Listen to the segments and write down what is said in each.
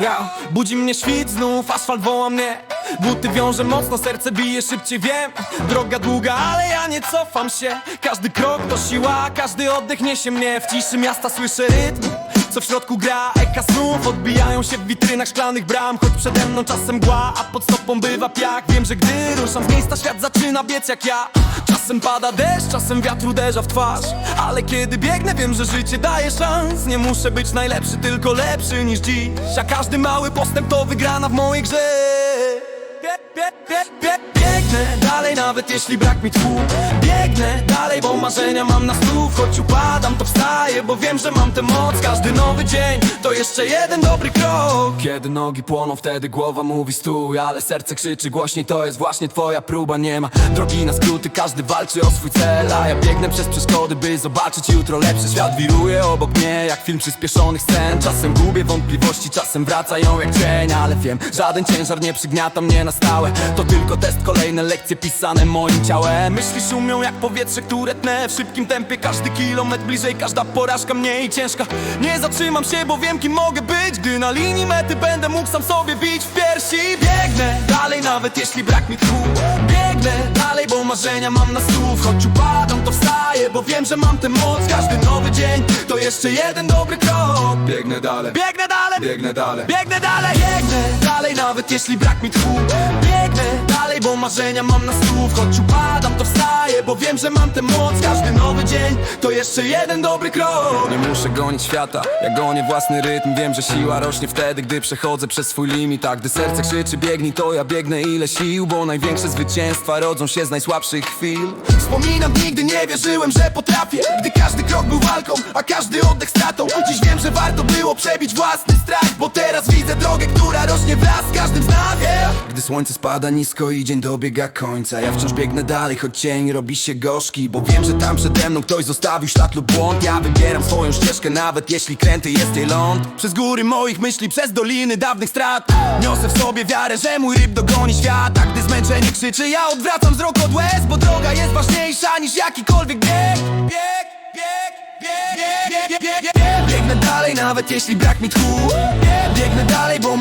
Ja, budzi mnie świt znów, asfalt woła mnie. Buty wiąże mocno, serce bije szybciej, wiem. Droga długa, ale ja nie cofam się. Każdy krok to siła, każdy oddech niesie mnie. W ciszy miasta słyszę rytm co w środku gra. Eka snów odbijają się w witrynach szklanych bram. Choć przede mną czasem mgła, a pod stopą bywa piach. Wiem, że gdy ruszam z miejsca świat zaczyna biec jak ja. Czasem pada deszcz, czasem wiatr uderza w twarz. Ale kiedy biegnę wiem, że życie daje szans. Nie muszę być najlepszy, tylko lepszy niż dziś. A każdy mały postęp to wygrana w mojej grze Bie, bie, bie, bie, Biegnę dalej nawet jeśli brak mi tchu. Biegnę dalej, bo marzenia mam na stów Choć upadam to wstaję, bo wiem, że mam tę moc. Każdy nowy dzień to jeszcze jeden dobry krok. Kiedy nogi płoną, wtedy głowa mówi stój. Ale serce krzyczy głośniej, to jest właśnie twoja próba. Nie ma drogi na skróty, każdy walczy o swój cel. A ja biegnę przez przeszkody, by zobaczyć jutro lepszy świat. Wiruje obok mnie jak film przyspieszonych scen. Czasem gubię wątpliwości, czasem wracają jak cień. Ale wiem, żaden ciężar nie przygniata mnie na stałe To tylko test, kolejne lekcje pisane moim ciałem. Myśli szumią jak powietrze, które tnę W szybkim tempie, każdy kilometr bliżej Każda porażka mniej ciężka. Nie zatrzymam się, bo wiem kim mogę być. Gdy na linii mety będę mógł sam sobie bić w piersi. Biegnę dalej, nawet jeśli brak mi tchu. Biegnę dalej, marzenia mam na stów Choć upadam, to wstaję, bo wiem, że mam tę moc. Każdy nowy dzień to jeszcze jeden dobry krok. Biegnę dalej, Biegnę dalej, biegnę dalej. Biegnę dalej, biegnę dalej, nawet jeśli brak mi tchu. Biegnę marzenia mam na stów Choć upadam, to wstaję, bo wiem, że mam tę moc. Każdy nowy dzień to jeszcze jeden dobry krok. Nie muszę gonić świata, ja gonię własny rytm. Wiem, że siła rośnie wtedy, gdy przechodzę przez swój limit. A gdy serce krzyczy biegnij, to ja biegnę ile sił Bo największe zwycięstwa rodzą się z najsłabszych chwil. Wspominam, nigdy nie wierzyłem, że potrafię Gdy każdy krok był walką, a każdy oddech stratą. Dziś wiem, że warto było przebić własny strach Bo teraz widzę drogę, która rośnie wraz z każdym z nas yeah. Gdy słońce spada nisko i dzień dobiega końca. Ja wciąż biegnę dalej, choć cień robi się gorzki Bo wiem, że tam przede mną ktoś zostawił ślad lub błąd. Ja wybieram swoją ścieżkę, nawet jeśli kręty jest jej ląd. Przez góry moich myśli, przez doliny dawnych strat. Niosę w sobie wiarę, że mój ryb dogoni świat. A gdy zmęczenie krzyczy, ja odwracam wzrok od łez Bo droga jest ważniejsza niż jakikolwiek bieg. Bieg, bieg, bieg, bieg, bieg, bieg, bieg. Biegnę dalej, nawet jeśli brak mi tchu. Biegnę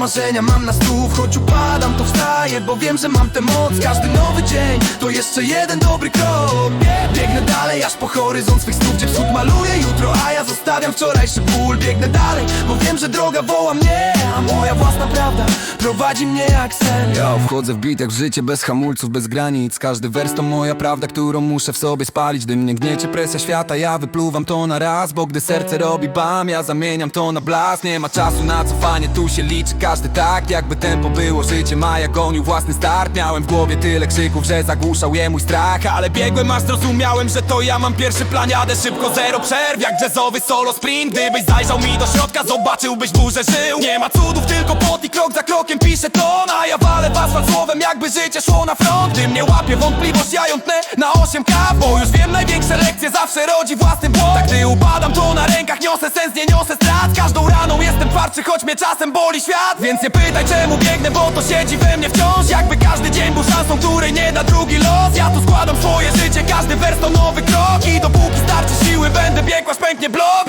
marzenia mam na stów Choć upadam, to wstaję, bo wiem, że mam tę moc. Każdy nowy dzień to jeszcze jeden dobry krok. Biegnę dalej, aż po horyzont swych stóp Gdzie wschód maluje jutro, a ja zostawiam wczorajszy ból. Biegnę dalej, bo wiem, że droga woła mnie A moja własna prawda prowadzi mnie jak sen. Ja wchodzę w bit jak w życie, bez hamulców, bez granic. Każdy wers to moja prawda, którą muszę w sobie spalić. Gdy mnie gniecie presja świata, ja wypluwam to na raz Bo gdy serce robi bam, ja zamieniam to na blask Nie ma czasu na cofanie, tu się liczy każdy tak Jakby tempo było. Życiem, a ja gonił własny start. Miałem w głowie tyle krzyków, że zagłuszał je mój strach. Ale biegłem, aż zrozumiałem, że to ja mam pierwszy plan. Jadę szybko, zero przerw, jak jazzowy solo sprint. Gdybyś zajrzał mi do środka, zobaczyłbyś burzę żył. Nie ma cudów, tylko pot i krok za krokiem piszę ton A ja walę w asfalt słowem, jakby życie szło na front. Gdy mnie łapie wątpliwość, ja ją tnę na 8K Bo już wiem, największe lekcje zawsze rodzi własny błąd. Tak gdy upadam, to na rękach niosę sens, nie niosę strat. Każdą raną jestem twardszy, choć mnie czasem boli świat. Więc nie pytaj czemu biegnę, bo to siedzi we mnie wciąż. Jakby każdy dzień był szansą, której nie da drugi los. Ja tu składam swoje życie, każdy wers to nowy krok. I dopóki starczy siły, będę biegł, aż pęknie blok